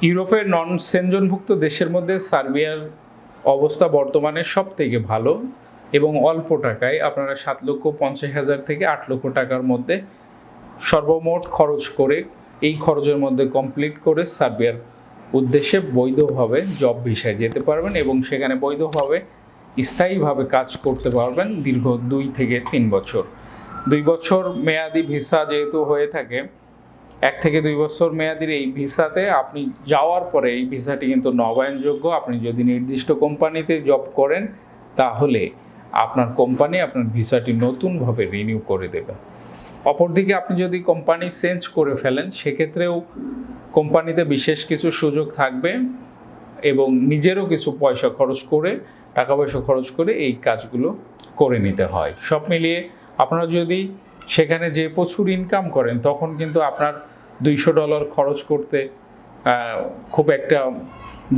ইউরোপের নন সেনজনভুক্ত দেশের মধ্যে সার্বিয়ার অবস্থা বর্তমানে সব থেকে ভালো এবং অল্প টাকায় আপনারা সাত লক্ষ পঞ্চাশ হাজার থেকে আট লক্ষ টাকার মধ্যে সর্বমোট খরচ করে এই খরচের মধ্যে কমপ্লিট করে সার্বিয়ার উদ্দেশ্যে বৈধভাবে জব ভিসায় যেতে পারবেন এবং সেখানে বৈধভাবে স্থায়ীভাবে কাজ করতে পারবেন দীর্ঘ দুই থেকে তিন বছর। দুই বছর মেয়াদি ভিসা যেহেতু হয়ে থাকে এক থেকে দুই বছর মেয়াদির এই ভিসাতে আপনি যাওয়ার পরে এই ভিসাটি কিন্তু নবায়নযোগ্য। আপনি যদি নির্দিষ্ট কোম্পানিতে জব করেন, তাহলে আপনার কোম্পানি আপনার ভিসাটি নতুনভাবে রিনিউ করে দেবে। অপরদিকে আপনি যদি কোম্পানি চেঞ্জ করে ফেলেন, সেক্ষেত্রেও কোম্পানিতে বিশেষ কিছু সুযোগ থাকবে এবং নিজেরও কিছু পয়সা খরচ করে, টাকা পয়সা খরচ করে এই কাজগুলো করে নিতে হয়। সব মিলিয়ে আপনারা যদি সেখানে যে প্রচুর ইনকাম করেন, তখন কিন্তু আপনার দুইশো ডলার খরচ করতে খুব একটা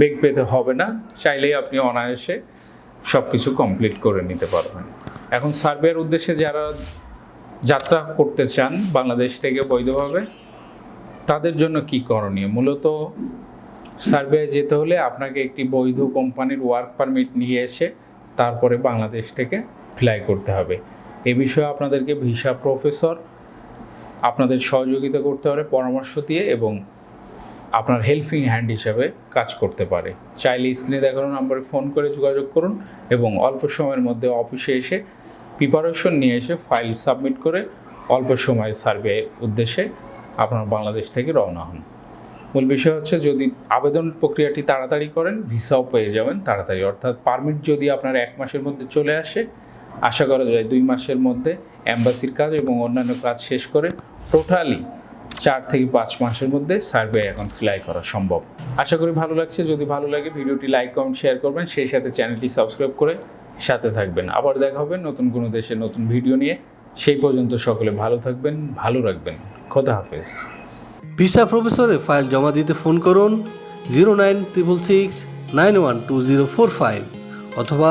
বেগ পেতে হবে না। চাইলেই আপনি অনায়াসে সব কিছু কমপ্লিট করে নিতে পারবেন। এখন সার্বিয়ার উদ্দেশ্যে যারা যাত্রা করতে চান বাংলাদেশ থেকে বৈধভাবে, তাদের জন্য কি করণীয়? মূলত সার্ভে যেতে হলে আপনাকে একটি বৈধ কোম্পানির ওয়ার্ক পারমিট নিয়ে এসে তারপরে বাংলাদেশ থেকে ফ্লাই করতে হবে। এ বিষয়ে আপনাদেরকে ভিসা প্রফেসর আপনাদের সহযোগিতা করতে পারে পরামর্শ দিয়ে এবং আপনার হেল্পিং হ্যান্ড হিসাবে কাজ করতে পারে। চাইলে স্ক্রিনে দেখানো নম্বরে ফোন করে যোগাযোগ করুন এবং অল্প সময়ের মধ্যে অফিসে এসে প্রিপারেশন নিয়ে এসে ফাইল সাবমিট করে অল্প সময়ে সার্ভের উদ্দেশ্যে আপনার বাংলাদেশ থেকে রওনা হন। মূল বিষয় হচ্ছে যদি আবেদন প্রক্রিয়াটি তাড়াতাড়ি করেন, ভিসাও পেয়ে যাবেন তাড়াতাড়ি। অর্থাৎ পারমিট যদি আপনার এক মাসের মধ্যে চলে আসে আশা করা যায় দুই মাসের মধ্যে অ্যাম্বাসির কাজ এবং অন্যান্য কাজ শেষ করে টোটালি চার থেকে পাঁচ মাসের মধ্যে সার্ভে এখন ফ্লাই করা সম্ভব। আশা করি ভালো লাগছে। যদি ভালো লাগে ভিডিওটি লাইক, কমেন্ট, শেয়ার করবেন। সেই সাথে চ্যানেলটি সাবস্ক্রাইব করে সাথে থাকবেন। আবার দেখা হবে নতুন কোনো দেশের নতুন ভিডিও নিয়ে। সেই পর্যন্ত সকলে ভালো থাকবেন, ভালো রাখবেন। খোদা হাফেজ। ভিসা প্রফেসরে ফাইল জমা দিতে ফোন করুন। Zero nine triple six nine one two zero four five অথবা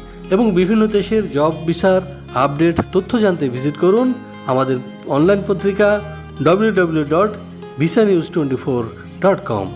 এবং বিভিন্ন দেশের জব বিচার আপডেট তথ্য জানতে ভিজিট করুন আমাদের অনলাইন পত্রিকা W dot visa news twenty four dot com